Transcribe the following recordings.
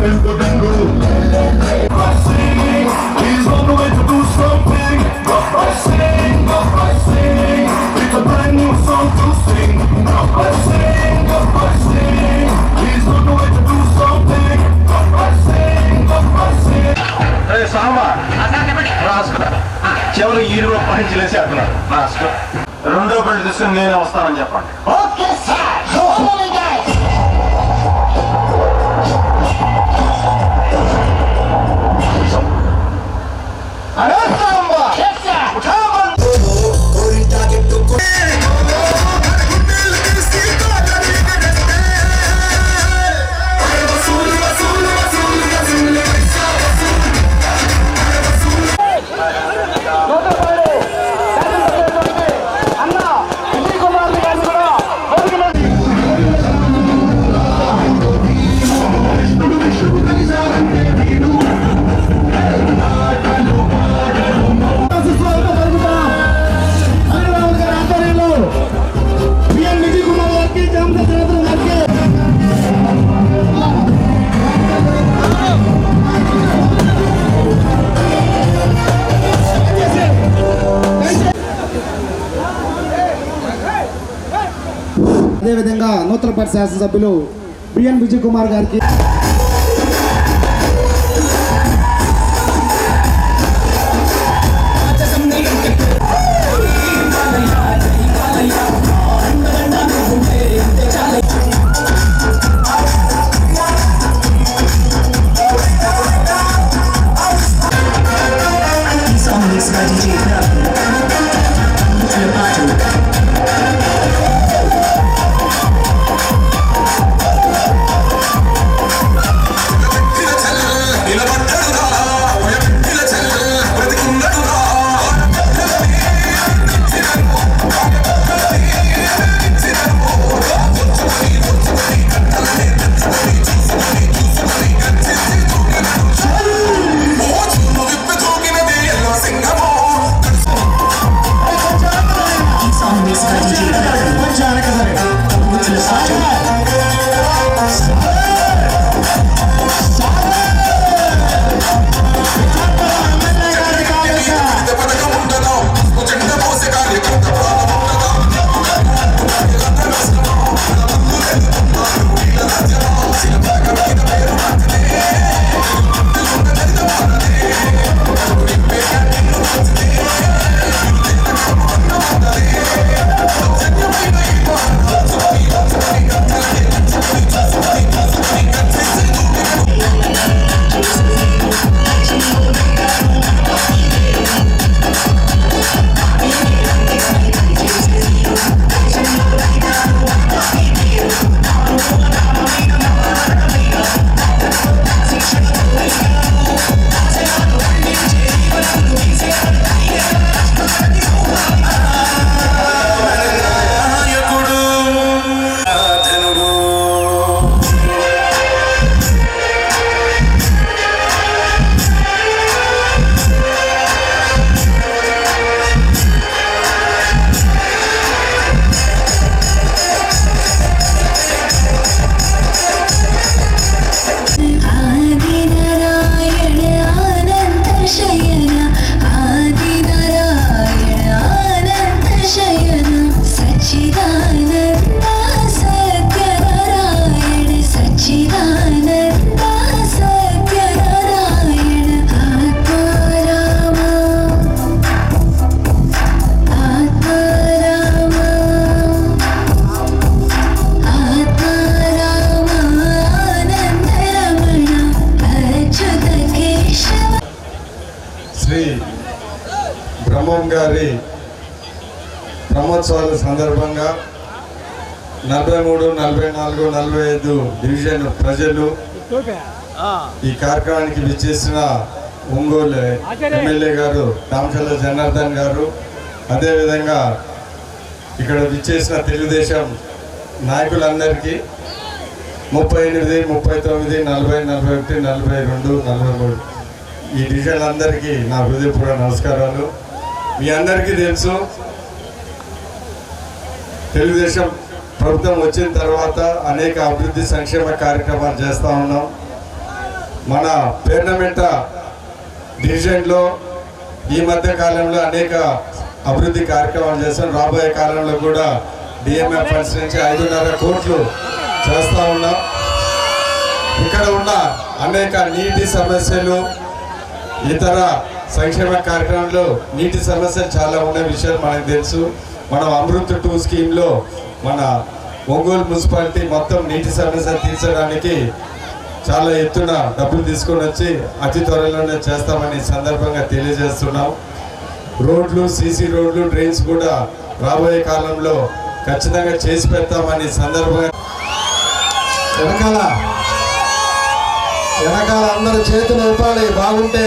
by battle to dingo. I sing, he's on the way to do something. But I sing, but I sing. It's a brand new song to sing. But I sing, but I sing. He's on the way to do something. But I sing, but I sing. అరే సాంబా రాసుకో చివరి ఈరులో పహించలేసి అంటున్నారు రాసుకో రెండో పెళ్ళి తీసుకుని నేను వస్తానని చెప్పండి శాసనసభ్యులు బిఎన్ విజయ్ కుమార్ గారికి Party నాలుగు నలభై ఐదు డివిజన్ ప్రజలు ఈ కార్యక్రమానికి విచ్చేసిన ఒంగోలు ఎమ్మెల్యే గారు రామచంద్ర జనార్దన్ గారు అదేవిధంగా ఇక్కడ విచ్చేసిన తెలుగుదేశం నాయకులందరికీ ముప్పై ఎనిమిది ముప్పై తొమ్మిది నలభై నలభై ఒకటి నలభై రెండు నలభై మూడు. ఈ డివిజన్ అందరికీ నా హృదయపూర్వక నమస్కారాలు. మీ అందరికీ తెలుసు తెలుగుదేశం ప్రభుత్వం వచ్చిన తర్వాత అనేక అభివృద్ధి సంక్షేమ కార్యక్రమాలు చేస్తూ ఉన్నాం. మన పేర్నమెంట డివిజన్లో ఈ మధ్య కాలంలో అనేక అభివృద్ధి కార్యక్రమాలు చేస్తాం. రాబోయే కాలంలో కూడా డిఎంఎఫ్ ఫండ్స్ నుంచి ఐదున్నర కోట్లు చేస్తూ ఉన్నాం. ఇక్కడ ఉన్న అనేక నీటి సమస్యలు ఇతర సంక్షేమ కార్యక్రమంలో నీటి సమస్యలు చాలా ఉన్న విషయాలు మనకు తెలుసు. మనం అమృత్ టూ స్కీమ్లో మన ఒంగోలు మున్సిపాలిటీ మొత్తం నీటి సమస్య తీర్చడానికి చాలా ఎత్తున డబ్బులు తీసుకొని వచ్చి అతి త్వరలోనే చేస్తామని సందర్భంగా తెలియజేస్తున్నాం. రోడ్లు సీసీ రోడ్లు డ్రైన్స్ కూడా రాబోయే కాలంలో ఖచ్చితంగా చేసి పెడతామని సందర్భంగా వెనకాల వెనకాల అందరూ చేతులు ఇవ్వాలి బాగుంటే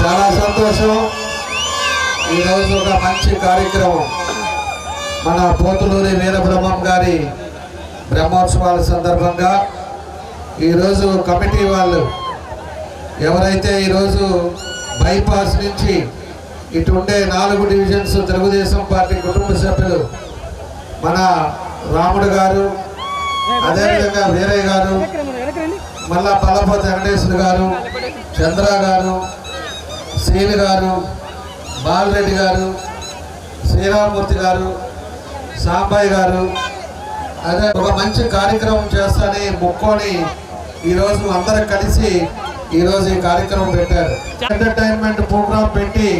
చాలా సంతోషం. ఈరోజు ఒక మంచి కార్యక్రమం. మన పోతులూరి వీరబ్రహ్మం గారి బ్రహ్మోత్సవాల సందర్భంగా ఈరోజు కమిటీ వాళ్ళు ఎవరైతే ఈరోజు బైపాస్ నుంచి ఇటు ఉండే నాలుగు డివిజన్స్ తెలుగుదేశం పార్టీ కుటుంబ సభ్యులు మన రాముడు గారు అదేవిధంగా వీరయ్య గారు మళ్ళా పల్లపోతి వెంకటేశ్వర గారు చంద్ర గారు శ్రీని గారు బాలరెడ్డి గారు శ్రీరామూర్తి గారు సాంబాయి గారు. అదే ఒక మంచి కార్యక్రమం చేస్తానని మొక్కొని ఈరోజు అందరం కలిసి ఈరోజు ఈ కార్యక్రమం పెట్టారు. ఎంటర్టైన్మెంట్ ప్రోగ్రాం పెట్టి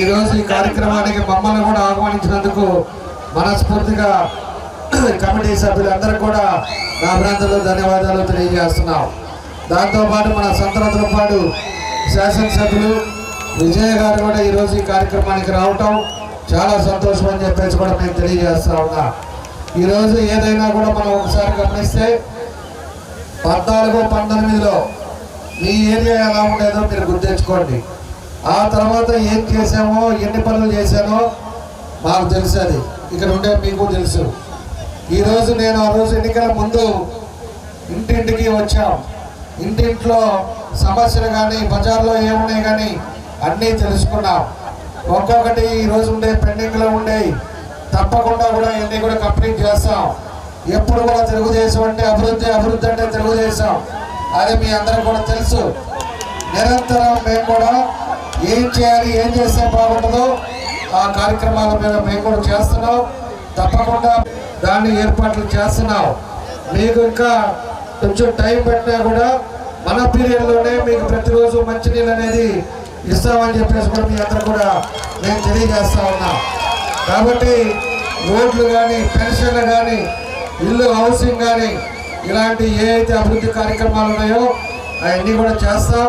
ఈరోజు ఈ కార్యక్రమానికి మమ్మల్ని కూడా ఆహ్వానించినందుకు మనస్ఫూర్తిగా కమిటీ సభ్యులందరూ కూడా నా అభినందనలు ధన్యవాదాలు తెలియజేస్తున్నాం. దాంతోపాటు మన సంతరత్రపాడు శాసనసభ్యులు విజయ్ గారు కూడా ఈరోజు ఈ కార్యక్రమానికి రావటం చాలా సంతోషం అని చెప్పేసి కూడా మేము తెలియజేస్తా ఉన్నా. ఈరోజు ఏదైనా కూడా మనం ఒకసారి గమనిస్తే పద్నాలుగు పంతొమ్మిదిలో మీ ఏరియా ఎలా ఉండేదో మీరు గుర్తించుకోండి. ఆ తర్వాత ఏం చేసామో ఎన్ని పనులు చేశానో మాకు తెలుసు అది. ఇక్కడ ఉండే మీకు తెలుసు. ఈరోజు నేను ఆ రోజు ఎన్నికల ముందు ఇంటింటికి వచ్చాం. ఇంటింట్లో సమస్యలు కానీ బజార్లో ఏమున్నాయి కానీ అన్నీ తెలుసుకున్నాం. ఒక్కొక్కటి ఈరోజు ఉండే పెండింగ్లో ఉండే తప్పకుండా కూడా ఇవన్నీ కూడా కంప్లీట్ చేస్తాం. ఎప్పుడు కూడా తెలుగుదేశం అంటే అభివృద్ధి అభివృద్ధి అంటే తెలుగుదేశం. అది మీ అందరికి కూడా తెలుసు. నిరంతరం మేము కూడా ఏం చేయాలి ఏం చేస్తే బాగుంటుందో ఆ కార్యక్రమాల మీద మేము కూడా చేస్తున్నాం. తప్పకుండా దాన్ని ఏర్పాట్లు చేస్తున్నాం. మీకు ఇంకా కొంచెం టైం పెట్టినా కూడా మన పీరియడ్లోనే మీకు ప్రతిరోజు మంచినీళ్ళు అనేది ఇస్తామని చెప్పేసి కూడా మీ అందరూ కూడా నేను తెలియజేస్తా ఉన్నా. కాబట్టి రోడ్లు కానీ పెన్షన్లు కానీ ఇల్లు హౌసింగ్ కానీ ఇలాంటి ఏ అయితే అభివృద్ధి కార్యక్రమాలు ఉన్నాయో అవన్నీ కూడా చేస్తాం.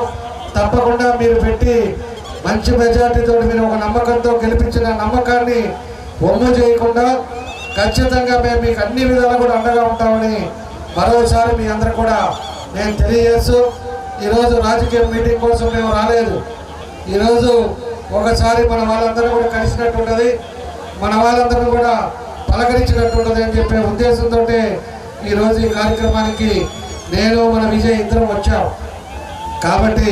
తప్పకుండా మీరు పెట్టి మంచి మెజార్టీతో మీరు ఒక నమ్మకంతో గెలిపించిన నమ్మకాన్ని ఒమ్ము చేయకుండా ఖచ్చితంగా మేము మీకు అన్ని విధాలు కూడా అండగా ఉంటామని మరోసారి మీ అందరూ కూడా నేను తెలియజేస్తూ ఈరోజు రాజకీయ మీటింగ్ కోసం మేము రాలేదు. ఈరోజు ఒకసారి మన వాళ్ళందరూ కూడా కలిసినట్టు ఉంటుంది మన వాళ్ళందరూ కూడా పలకరించినట్టు ఉంటుంది అని చెప్పే ఉద్దేశంతో ఈరోజు ఈ కార్యక్రమానికి నేను మన విజయ్ ఇద్దరం వచ్చాం. కాబట్టి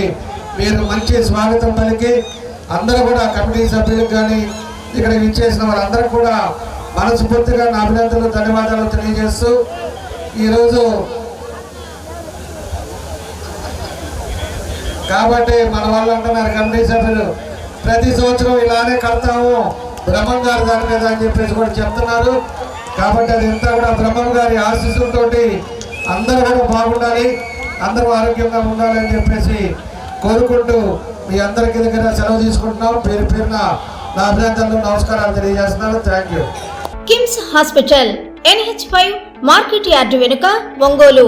మీరు మంచి స్వాగతం పలికి అందరూ కూడా కమిటీ సభ్యులకు కానీ ఇక్కడ విచ్చేసిన వాళ్ళందరూ కూడా మనస్ఫూర్తిగా నా అభినందనలు ధన్యవాదాలు తెలియజేస్తూ ఈరోజు కాబట్టి మన వాళ్ళు అంటున్నారు కమిటీ సభ్యులు ప్రతి సంవత్సరం ఇలానే కడతాము బ్రహ్మం గారి దాని మీద అని చెప్పేసి కూడా చెప్తున్నారు. కాబట్టి అది ఇంతా కూడా బ్రహ్మం గారి ఆశీస్సులతో అందరూ కూడా బాగుండాలి అందరూ ఆరోగ్యంగా ఉండాలి అని చెప్పేసి కోరుకుంటూ మీ అందరికీ దగ్గర సెలవు తీసుకుంటున్నాం. పేరు పేరున నా అభినందనలు నమస్కారాలు తెలియజేస్తున్నాను. Thank you. KIMS hospital NH five market yard వెనుక ఒంగోలు.